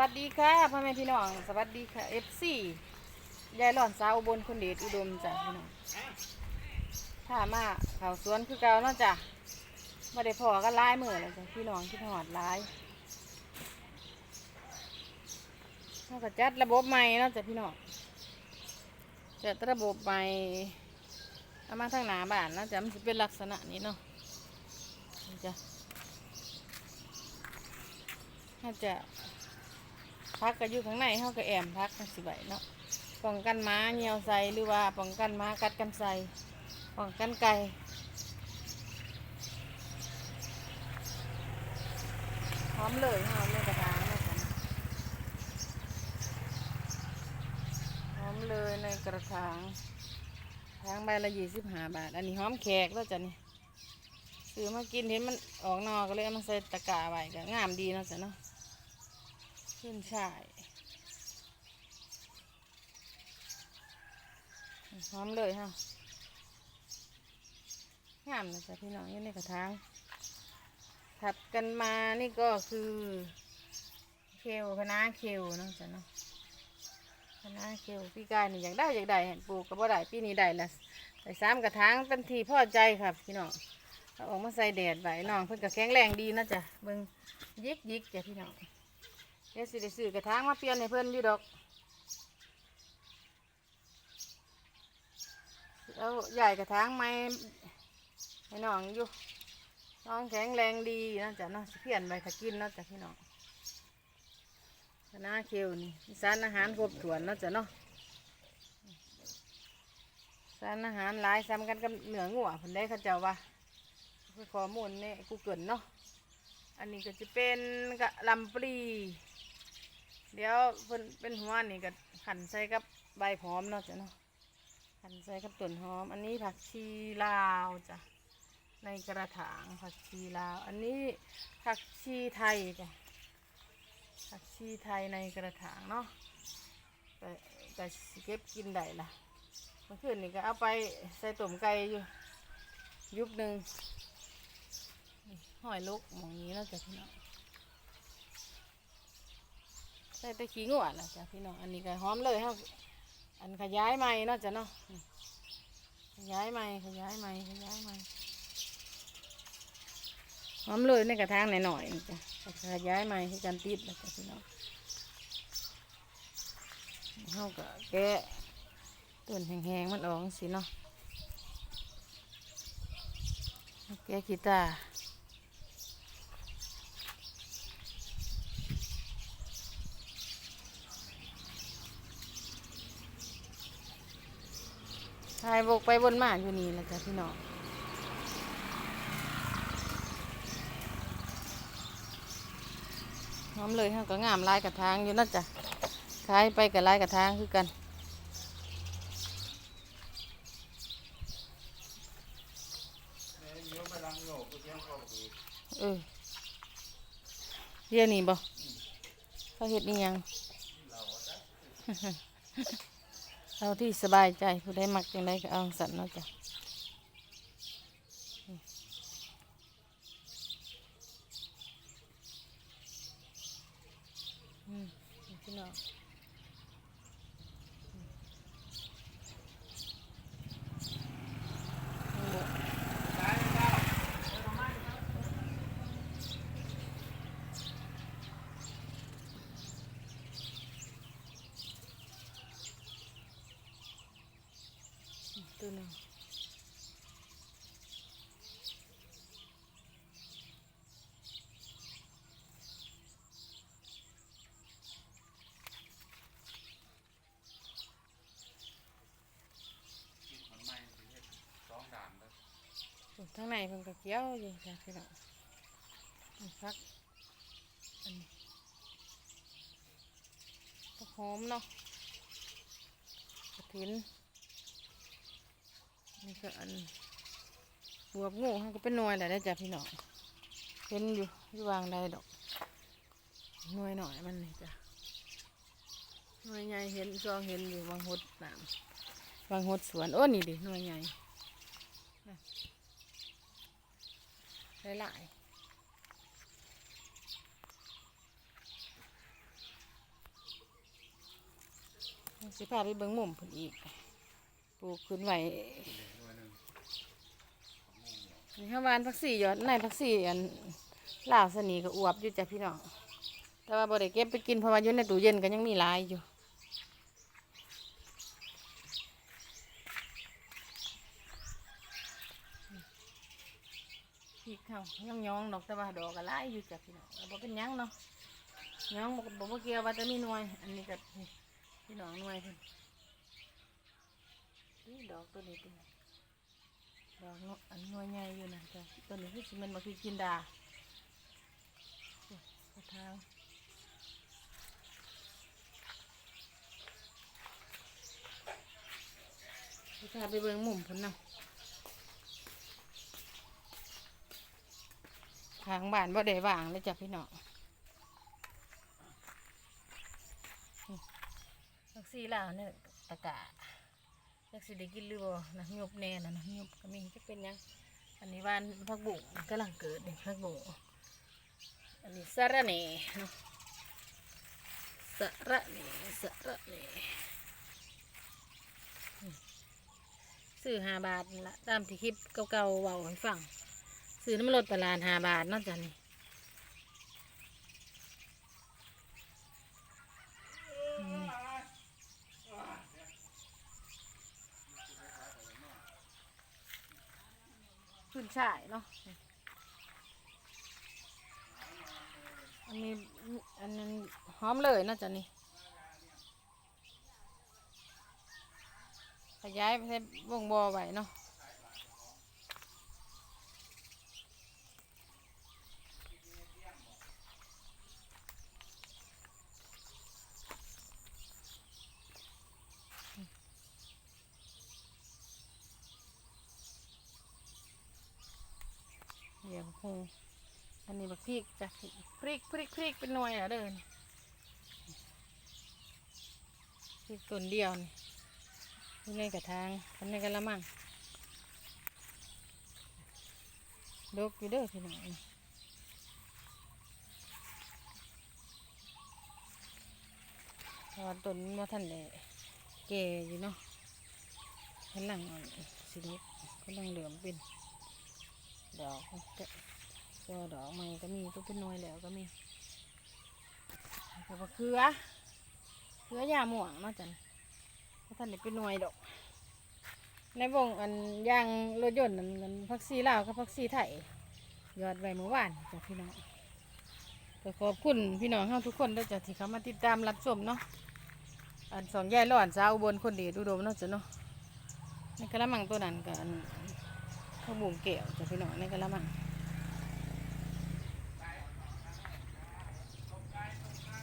วัสดีค่ะพ่อแม่พี่น้อง สวัสดีค่ะเอฟซียายหล่อนสาวอุบนคนเดชอุดมจ้ะพี่น้องถ้ามาเขาสวนคือเก่าเนาะจ้ะม่ได้พอกันหลายมือเลยจ้ะพี่น้องที่หอดหลายเราก็จัดระบบใหม่เนาะจ้ะพี่น้องจัดระบบใหม่เอามาทางหนาบ้านเนาะจ้ะมันจะเป็นลักษณะนี้เนาะนะจ้ะน่าจะ พักก็อยู่ข้างในเขาก็แอมพักกันสิไว้เนาะป้องกันม้าเหี่ยวใส่หรือว่าป้องกันม้ากัดกันใส่ป้องกันไก่พร้อมเลยหอมเลยกระถางเลยจ้ะหอมเลยในกระถางทางใบละยี่สิบห้าบาท อันนี้หอมแขกแล้วจ้ะนี่ซื้อมากินเห็นมันออกนอกก็เลยเอามาใส่ตะกร้าไว้ก็งามดีเนาะจ้ะเนาะ ขึ้นช่ายหอมเลยฮะงามนะจ๊ะพี่น้องอยู่ในกระถางถัดกันมานี่ก็คือเคลคณะเคลเนาะจ๊ะเนาะคณะเคลพี่กายนี่อยากได้อยากได้เห็นปลูกก็บ่ได้ปีนี้ได้ละใส่สามกระถางเป็นทีพ่อใจครับ พี่น้องเอาออกมาใส่แดดไว้น้องเพิ่นก็แข็งแรงดีนะจ๊ะเบิ่งยิกยิกจ้ะพี่น้อง เดี๋ยวสิได้ซื้อกระถางมาเปลี่ยนให้เพิ่อนอยู่ดอกเอาใหญ่กระถางไม้ให้น้องอยู่น้องแข็งแรงดีนะจ้ะเนาะสิเพียนใบถ้ากินนะจ้ะพี่น้องคณะเคียวนี่สารอาหารครบถ้วนนะจ้ะเนาะสารอาหารหลายซ้ำกันกับเหนืองัวผนได้เขาเจ้าว่าข้อมูลในกูเกิลเนาะอันนี้ก็จะเป็นกะลำปลี เดี๋ยวเพิ่นเป็นหัวนี่ก็หั่นใส่กับใบหอมเนาะจ้ะเนาะหั่นใส่กับต้นหอม อันนี้ผักชีลาวจ้ะในกระถางผักชีลาว อันนี้ผักชีไทยจ้ะผักชีไทยในกระถางเนาะก็ก็สิเก็บกินได้ละเมื่อคืนนี่ก็เอาไปใส่ต้มไก่อยู่ยุบหนึ่งหอยลูกหมองนี้แล้วจ้ะพี่น้อง ส่แตะขี้งัวแล้วจ้ะพี่น้องอันนี้ก็หอมเลยครับอันขยายใหม่เนาะจ้ะเนาะขยายใหม่ขยายใหม่ขยายใหม่หอมเลยในกระถางหน่อยๆนี่จ้ะขยายใหม่ให้กันติดแล้วจ้ะพี่น้องเขาก็แกะต้นแห้งๆมันออกสิเนาะแกะกีตาร์ ถ่ายบกไปบนมาอยู่นี่แหละจ้ะพี่น้องหอมเลยฮะก็งามลายกระทางอยู่นะจ๊ะขายไปกับลายกระทางคือกันเออเรียนี่บ่เขาเห็ดนี่ยัง เอาที่สบายใจผู้ไดมักจังไดก็เอาสันเนาะจ้ะอืมนี่พี่น้องอืมนี่แหละ ตัวหนึงทั้งในเพิ่นก็เกี้ยวอยู่จ้ะพี่น้องนี่พักอันนี้ผักหอมเนาะกระถิน นี่ก็อันบวบงูมันก็เป็นหน่วยแหละได้จ้ะพี่น้องเห็นอยู่อยู่วางได้ดอกหน่วยหน่อยมันนี่จ้ะหน่วยใหญ่เห็นซองเห็นอยู่วางหดน้ำวางหดสวนโอ้นี่ดิหน่วยใหญ่หลายสิพาไปเบิ่งมุมพิ่นอีก ปลูกขึ้นไว้ ข้าวหวานผักสียอดในผักสีอันลาวสนีก็อวบอยู่จ้ะพี่น้องแต่ว่าบ่ได้เก็บไปกินเพราะว่าอยู่ในตู้เย็นก็ยังมีหลายอยู่พริกเขาย่องยองดอกแต่ว่าดอกก็ลายอยู่จ้ะพี่น้องก็บ่เป็นยังเนาะยองบ่บ่บ่เกี่ยวว่าจะมีหน่วย อันนี้ก็นี่พี่น้องหน่วยพี่ดอกตัวนี้ตัวนี้ ดอกเนาะอันหน่วยใหญ่อยู่นะจ้ะตัวนี้คือสิมันมาคือกินดาโอ้ยกระทางไปพาไปเบิ่งมุมพิ่นเนาะทางบ้านบ่ได้ว่างเลยจ้ะพี่น้องลักซี่ลาวเนี่ยตะกะ ลักซี่ได้กินหรือบ่นะหยบแน่นะนะหยบก็มีจะเป็นยังอันนี้วานพักบุ้งกำลังเกิดเนี่ยพักบุ้งอันนี้สระเน่เนาะสระเน่สระเน่อืมซื้อหาบาทละตามที่คลิปเก่าๆเบาให้ฟังซื้อน้ำรถตลาดหาบาทนอกจากนี้อืม ขึ้นช่ายเนาะอันนี้อันนั้นหอมเลยนะจ๊ะนี่ขยายไปใช้วงบอไว้เนาะ เดี๋ยวคงอันนี้บักพริกจ้ะพริกพริกพริกเป็นหน่วยเหรอเดินพริกต้นเดียวนี่อยู่ในกระถางทำในกระมังดกอยู่เด้อพี่น้องนี่เพราะว่าต้นมาท่านเลยแก่อยู่เนาะกำลังอ่อนสิเล็กกำลังเหลือมเป็นดอก ก็ก็ดอกใหม่ก็มีก็เป็นน่วยแล้วก็มีแล้วก็มะเขือเขือยาหม่วงเนาะจันเพราท่านได้เป็นน่วยดอก ในวงอันยางรถยนต์นั่นกันพักซีลาวกับพักซีไทยยอดไว้เมื่อวานจ้ะพี่น้องก็ขอบคุณพี่น้องเฮาทุกคนด้วยจ้ะที่เขามาติดตามรับชมเนาะอันสองแยายร้อนสาวอุบนคนดีดูดมเนาะจ้ะเนาะในกระมังตัวนั้นกับอันข้าวบุ๋มเกี่ยวจะพี่น้องในกระมัง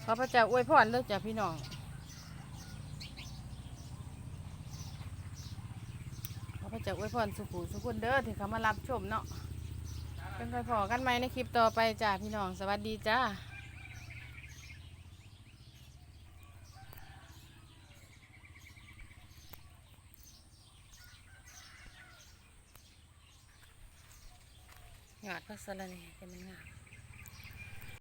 ขอพระเจ้าอวยพรเลิกจากพี่น้องขอพระเจ้าอวยพรสุขุสุขุนเด้อที่เขามารับชมเนาะเป็นคอยพอกันไหมในคลิปต่อไปจ้าพี่น้อง สวัสดีจ้าหยอดพักสะระนี่จะมันงาม